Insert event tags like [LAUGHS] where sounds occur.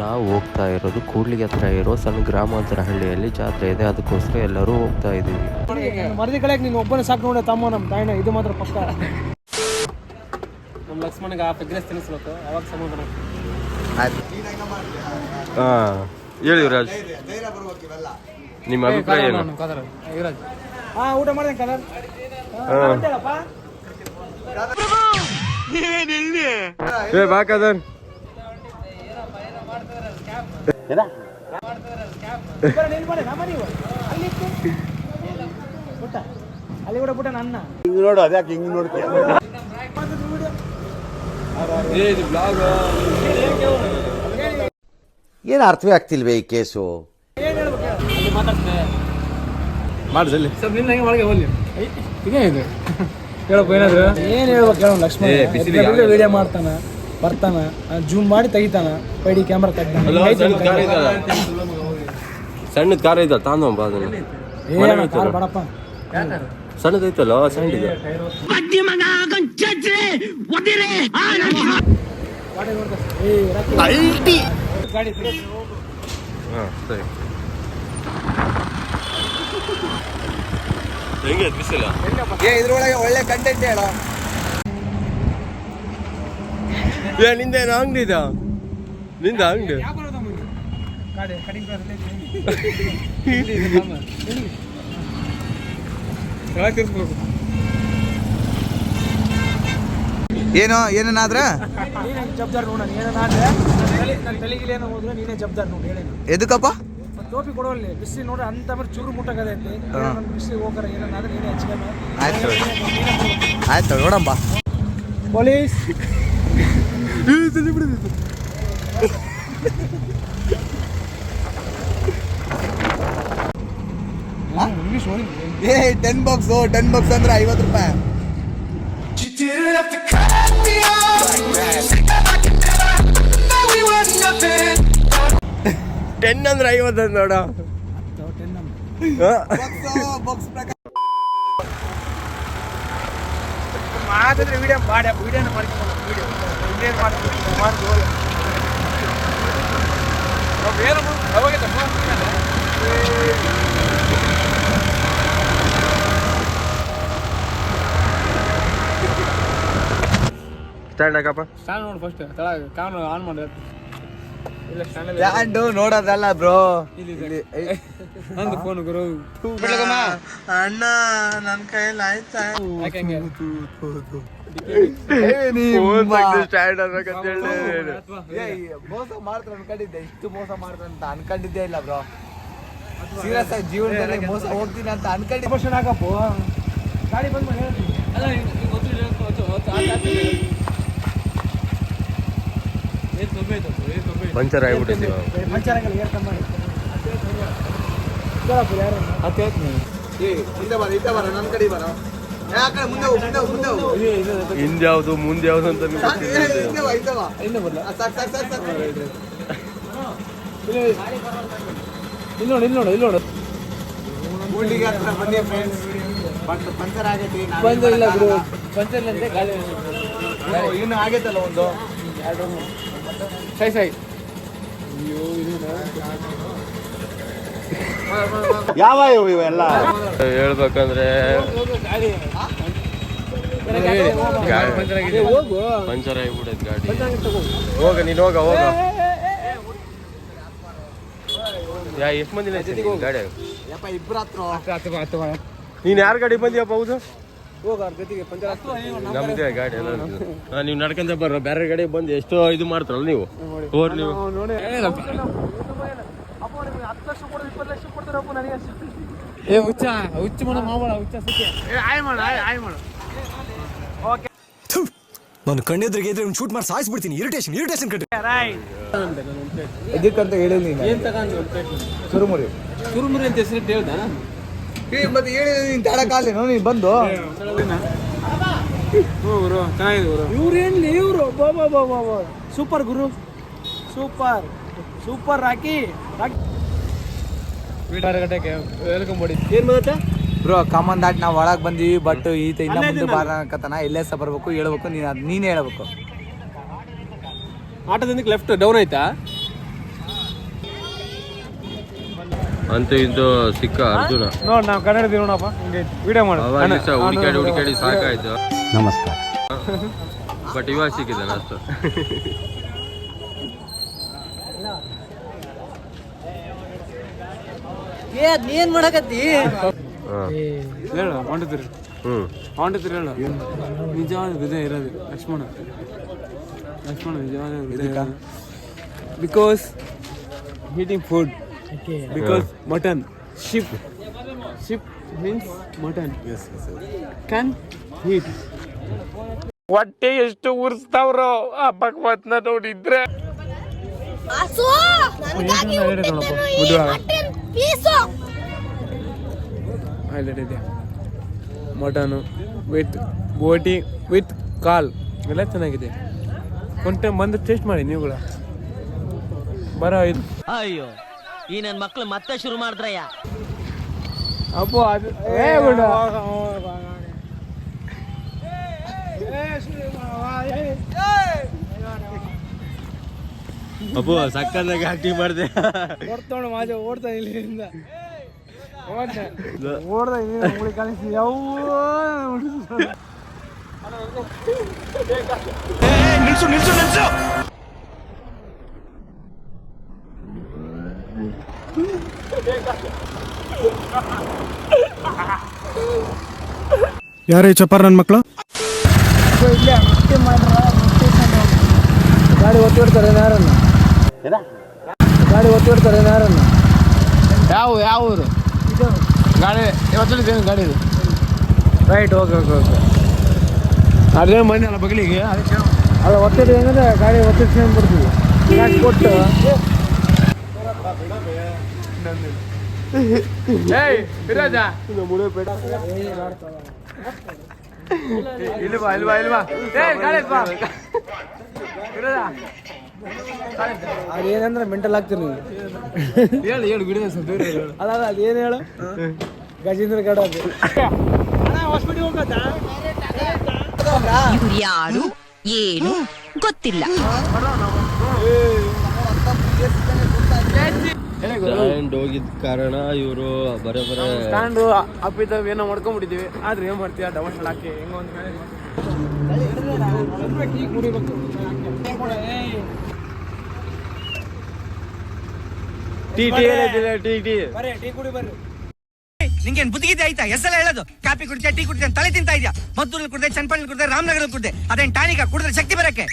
ನಾವು ಹೋಗ್ತಾ ಇರೋದು ಕೂಡ್ಲಿಗೆ ಹತ್ರ ಇರೋ ಸಣ್ಣ ಗ್ರಾಮಾಂತರ ಹಳ್ಳಿಯಲ್ಲಿ ಜಾತ್ರೆ ಇದೆ. ಅದಕ್ಕೋಸ್ಕರ ಎಲ್ಲರೂ ಹೋಗ್ತಾ ಇದೀವಿ ಮರದಿ ಕಳೆಯಕ್ಕೆ ನೀನು ಒಬ್ಬನೇ ಸಾಕು ನೋಡೋ ತಮ್ಮ, ನಮ್ಮ ತಾಯಿನ. ಇದು ಮಾತ್ರ ಪಕ್ಕ. ನಮ್ಮ ಲಕ್ಷ್ಮಣಗೆ ಆ ಪೆಗ್ರೆಸ್ ತಿನ್ನಿಸ್ಬೇಕು ಅವಾಗ ಸಮಾಧಾನ ಹಾಂ ಹೇಳಿ ಯುವರಾಜ್. ನಿಮ್ಮ ಅಭಿಪ್ರಾಯ ಏನು? ಹಾ ಊಟ ಮಾಡಿದೆ ಕಲರ್ ಏ ಬಾಕದನ್ ಅಲ್ಲಿ ಕೂಡ ಬಿಟ್ಟ ನನ್ನ. ನೋಡು ಅದ್ಯಾಕೆ ಹಿಂಗ್ ನೋಡ್ತೀಯ? ಏನು ಅರ್ಥವೇ ಆಗ್ತಿಲ್ವೇ ಈ ಕೇಸು? ಮಾಡಿ ಸ್ವಲ್ಪ ನಿನ್ನ ಹಂಗೆ ಒಳಗೆ ಹೋಗ್ಲಿ. ಇದೇ ಇದು. ಹೇಳಪ್ಪ ಏನಾದ್ರು? ಏನು ಹೇಳ್ಬೇಕು ಹೇಳೋ ಲಕ್ಷ್ಮಣ. ವಿಡಿಯೋ ಮಾಡ್ತಾನ ಬರ್ತಾನ ಜೂಮ್ ಮಾಡಿ ತೆಗಿತಾನ ಪೈಡಿ ಕ್ಯಾಮ್ರಾ ಸಣ್ಣದ ಕಾರ್ ಐತಲ್ಲ ತಾಂದು ಬಾ ಅದನ್ನ ಸಣ್ಣದೈತಲ್ಲ ಸಣ್ಣದಿದೆ. ಏ. ಗಾಡಿ ಹಾ. ಸರಿ. ಹೆಂಗೆ ಬಿಸಿಲ? ಇದ್ರೊಳಗೆ ಒಳ್ಳೆ ಕಂಟೆಂಟ್ ಹೇಳ. ಏ ನಿಂದೇನು ಅಂಗಡಿ ಇದ? ನಿಂದ ಅಂಗಡಿ? ಗಾಡಿ [LAUGHS] ಏನು ಏನೇನಾದ್ರೆ ನೀನೇ ಜಬ್ದಾರ್ ನೋಡೋಣ ಏನಾದ್ರೆ ನನ್ನ ತಲೆಗಿಲಿ ಏನೋ ಹೋದ್ರೆ ನೀನೇ ಜಬ್ದಾರ್ ನೋಡಿ ಹೇಳಿ ಎದಕ್ಕಪ್ಪ? ಟೋಪಿ ಕೊಡೋಲ್ಲಿ ಬಿಸಿ ನೋಡ್ರಿ ಅಂತ ಮೇಲೆ ಚೂರು ಮುಟ್ಟಕದೆ ಬಿಸಿ ಹೋಗಾರ ಏನಾದ್ರೆ ನೀನೇ ಹೆಚ್ಚಿಗೆ ಆಯ್ತು ಆಯ್ತು ನೋಡಂಬ ಪೊಲೀಸ್. ಓದಿ ಏ ಟೆನ್ ಬಾಕ್ಸ್ ಟೆನ್ ಬಾಕ್ಸ್ ಅಂದ್ರೆ ಐವತ್ತು ರೂಪಾಯಿ. ಟೆನ್ ಅಂದ್ರೆ ಐವತ್ತು ನೋಡ ಟೆನ್ ಬಾಕ್ಸ್ ಪ್ರಕಾರ ಮಾಡಿದ್ರೆ ವಿಡಿಯೋ ಮಾಡಿ ವಿಡಿಯೋನ ಮಾಡ್ಕೊಂಡು ವಿಡಿಯೋ ವಿಡಿಯೋ ಮಾಡ್ಕೊಂಡು ಮಾಡ್ಬೋದು ಏನು ಸ್ಟ್ಯಾಂಡ್ ಸ್ಟ್ಯಾಂಡ್ ನೋಡು ಫಸ್ಟ್ ತಳಗ ಕಾನು ಆನ್ ಮಾಡಿ ಇಲ್ಲ ಸ್ಟ್ಯಾಂಡ್ ಬ್ಯಾಂಡು ನೋಡೋದಲ್ಲ ಬ್ರೋ ಇಲ್ಲಿ ನಂದು ಫೋನ್ ಗುರು ಅಣ್ಣ ನನ್ನ ಕೈಯಲ್ಲಿ ಆಯ್ತಾ ಸ್ಟ್ಯಾಂಡ್ ಅನ್ಬೇಕಂತ ಹೇಳಿ ಮೋಸ ಮಾಡ್ತಾರೆ ಅನ್ಕೊಂಡಿದ್ದೆ ಇಷ್ಟು ಮೋಸ ಮಾಡ್ತಾರೆ ಅಂತ ಅನ್ಕೊಂಡಿದ್ದೇ ಇಲ್ಲ ಬ್ರೋ ಸೀರಿಯಸ್ ಆಗಿ ಜೀವನದಲ್ಲಿ ಮೋಸ ಹೋಗ್ತೀನಿ ಅಂತ ಅನ್ಕೊಂಡಿದ್ದೆ ಕ್ವಶನ್ ಹಾಕಪ್ಪ ಗಾಡಿ ಬಂದ್ ಹೇಳ್ತೀನಿ ಅಲ್ಲ ಗೊತ್ತಿಲ್ಲ ಮುಂದೆ ಹೋಗು ಹಿಂದ್ ಯಾವ್ದು ಮುಂದೆ ಯಾವ್ದು ಅಂತ ಇಲ್ಲಿ ನೋಡಿ ಇಲ್ಲಿ ನೋಡಿ ಇಲ್ಲಿ ನೋಡು ಕೂಡ್ಲಿಗೆ ಹತ್ರ ಬನ್ನಿ ಫ್ರೆಂಡ್ಸ್ ಬಟ್ ಪಂಚರ್ ಆಗೈತಿ ನಾವೇನ್ ಇಲ್ಲ ಗುರು ಗಾಳಿ ಇನ್ನು ಆಗೈತಲ್ಲ ಒಂದು? ಸೈ ಸೈ. ಯಾವ ಇವೆಲ್ಲ? ಹೇಳ್ಬೇಕಂದ್ರೆ ಪಂಚರ್ ಆಗ್ಬಿಟ್ಟೈತೆ ಗಾಡಿ. ಹೋಗ ನೀನು ಹೋಗ ಹೋಗ. ಯಾ ಎಷ್ಟು ಮಂದಿ ಗಾಡಿ? ನೀನ್ ಯಾರ ಗಾಡಿ ಬಂದಿಯಪ್ಪ ಹೌದು? ಹೋಗ ಅವ್ರ ಜೊತೆಗೆ ಪಂಚಾಂಗ ನಮ್ದೇ ಗಾಡಿ ಎಲ್ಲ ಹಾ, ನೀವು ನಡ್ಕೊಂತ ಬರ್ರ ಬೇರೆ ಗಾಡಿ ಬಂದು ಎಷ್ಟೋ ಇದು ಮಾಡ್ತಾರಲ್ಲ ನೀವು. ಹೋರ್ ನೀವು. ನೋಡಿ. ಏ ಹುಚ್ಚ ಹುಚ್ಚ ಮಾಡ ಮಾವಳ ಹುಚ್ಚ ಸುಖಿ ಆಯ್ ಮಾಡ ಆಯ್ ಮಾಡ. ನಾನು ಕಣ್ಣೆದ್ರಿಗೆ ಇದ್ರೆ ಶೂಟ್ ಮಾಡಿ ಸಾಯಿಸ್ಬಿಡ್ತೀನಿ. ಇರಿಟೇಷನ್ ಇರಿಟೇಷನ್ ಕಟ್ಟಿ ಇದಕ್ಕಂತ ಹೇಳಿಲ್ಲ ಏನ್ ತಗೊಂಡು ಸುರುಮುರಿ. ಕುರುಮುರಿ ಅಂತ ಹೆಸರಿಟ್ಟು ಹೇಳ್ದ? ಏ ಮತ್ತೆ ಹೇಳಿ ನೀನು ತಡಕಾಲೇನೋ ನೀನು ಬಂದು? ಗುರು ಚೆನ್ನಾಗಿದೆ ಗುರು. ಇವ್ರು? ಏನ್ಲಿ ಇವರು ಬಾಬಾ ಬಾಬಾ ಬಾ. ಸೂಪರ್ ಗುರು. ಸೂಪರ್. Super Rocky. ರಾಕಿ. ಗಂಟೆಗೆ ವೆಲ್ಕಮ್ ಮಾಡಿ. ಏನ್ ಬರುತ್ತೆ ಬ್ರೋ ಕಾಮನ್ ದಾಟ್ ನಾವು ಒಳಗೆ ಬಂದೀವಿ ಬಟ್ ಈತ ಇನ್ನ ಮುಂದೆ ಬಾರತನ ಇಲ್ಲೇ ಸಹ ಬರ್ಬೇಕು ಹೇಳ್ಬೇಕು ನೀನು ಅದು ನೀನೇ ಹೇಳ್ಬೇಕು. ಆಟದಿಂದ ಲೆಫ್ಟ್ ಡೌನ್ ಆಯ್ತಾ? ಅಂತೂ ಇಂತೂ ಸಿಕ್ಕ ಅರ್ಜುನ. ನೋಡ್ ನಾವು ಕನ್ನಡದ ನೋಡಪ್ಪ ಹಿಂಗೆ ವಿಡಿಯೋ ಮಾಡು. ಹುಡುಕಾಡಿ ಹುಡುಕಾಡಿ ಸಾಕಾಯ್ತು. ನಮಸ್ಕಾರ. ಬಟ್ ಇವಾಗ ಸಿಕ್ಕಿದ್ದಾನೆ ಅಷ್ಟು. ಏನ್ ಮಾಡಕತ್ತಿ? ಹೇಳು ಹೊಂಟಿದ್ರಿ ಹ್ಞೂ ಹೊಂಟಿದ್ರಿ ಹೇಳು. ನಿಜವಾದ ಹೃದಯ ಇರೋದು ಲಕ್ಷ್ಮಣ. ಲಕ್ಷ್ಮಣ ನಿಜವಾದ ಹೃದಯ because heating food because mutton sheep sheep means mutton can heat ಹೊಟ್ಟೆ ಎಷ್ಟು ಉರ್ಸ್ತಾವ್ರೋ ಆ ಭಗವತ್ನ ನೋಡಿದ್ರೆ. ಹಸು ನನಗಾಗಿ ಹುಟ್ಟಿದ್ದನು ಈ mutton piece. Mutton with boti with ಕಾಲ್. ಎಲ್ಲ ಚೆನ್ನಾಗಿದೆ. ಒಂದು ಟೈಮ್ ಬಂದು ಟೇಸ್ಟ್ ಮಾಡಿ ನೀವುಗಳ. ಬರೋ ಇದು. ಅಯ್ಯೋ. ಈ ನನ್ನ ಮಕ್ಳು ಮತ್ತೆ ಶುರು ಮಾಡಿದ್ರಯ್ಯ. ಅಪ್ಪು ಅದು ಏ ಬಿಡು. ಅಪ್ಪು ಸಕ್ಕತ್ತಾಗಿ ಆಕ್ಟಿಂಗ್ ಮಾಡಿದೆ. ಓಡ್ತಾವಣ ಮಾಜ ಓಡ್ತಾ ಇಲ್ಲಿಂದ. ಓಡ್ದ ಇಲ್ಲಿ ಮುಳಿ ಕಳಿಸಿ ಯಾವ ಯಾರೇ ಚಪ್ಪಾರ ನನ್ನ ಮಕ್ಕಳು ಗಾಡಿ ಒತ್ತಿ ಬಿಡ್ತಾರೆ ಯಾರನ್ನ ಗಾಡಿ ಒತ್ತಿ ಬಿಡ್ತಾರೆ ಯಾರನ್ನ ಯಾವ ಯಾವ ಊರು? ಗಾಡಿ ಇವತ್ತು ಗಾಡಿ ಇದು? ರೈಟ್ ಓಕೆ ಓಕೆ ಓಕೆ ಅದೇನು ಮನೆ ಅಲ್ಲ ಬಗಲಿಗೆ. ಅಲ್ಲ ಒತ್ತಿಟ್ಟು ಏನಂದ್ರೆ ಗಾಡಿ ಒತ್ತಿಡ್ಸ್ಕೊಂಡು ಬಿಡ್ತೀವಿ? ಕ್ಯಾಶ್ ಕೊಟ್ಟು. ಏಯ್ ವಿರಾಜ ಇಲ್ಲಿ ಬಾ ಇಲ್ಲಿ ಬಾ ಇಲ್ಲಿ ಬಾ. ಏ ಗಾಳಿ ಬಾ. ಅದೇನಂದ್ರೆ ಮೆಂಟಲ್ ಆಗ್ತೀರಿ ನೀವು ಹೇಳು ಹೇಳು ಬಿಡಿದ ಸ್ವಲ್ಪ ಅಲ್ಲ ಅಲ್ಲ ಅದೇನು ಹೇಳು? ಗಜೇಂದ್ರ ಗಡ ಅದು. ಇವ್ರು ಯಾರು ಏನು ಗೊತ್ತಿಲ್ಲ. ಸ್ಟ್ಯಾಂಡ್ ಹೋಗಿದ್ ಕಾರಣ ಇವರು ಬರೇ ಬರೇ ಸ್ಟ್ಯಾಂಡು ಅಪ್ಪಿದ್ದಾವ ಏನೋ ಮಾಡ್ಕೊಂಡ್ಬಿಟ್ಟಿದ್ದೀವಿ ಆದ್ರೆ ಏನು ಮಾಡ್ತೀಯ? ಡಬಲ್ ಹಾಕಿ. ಹೆಂಗ ಒಂದು ಟೀ ಟಿ ಟಿ ಟಿ. ಕುಡಿ ಬರ್ರಿ ನಿಂಗೇನ್ ಬುದ್ಧಿಗಿದೆ ಆಯ್ತಾ? ಎಸ್ಸೆಲ್ಲ ಹೇಳೋದು. ಕಾಪಿ ಕುಡಿದ್ಯಾ ಟೀ ಕುಡಿದ್ಯಾ ತಲೆ ತಿಂತಾ ಇದ್ಯಾ? ಮದ್ದೂರಲ್ಲಿ ಕುಡಿದೆ ಚನ್ನಪಳ್ಳಿ ಕುಡಿದೆ ರಾಮನಗರ ಕುಡಿದೆ ಅದೇನ್ ಟಾನಿಕ ಕುಡಿದ್ರೆ ಶಕ್ತಿ ಬರಕ್ಕೆ?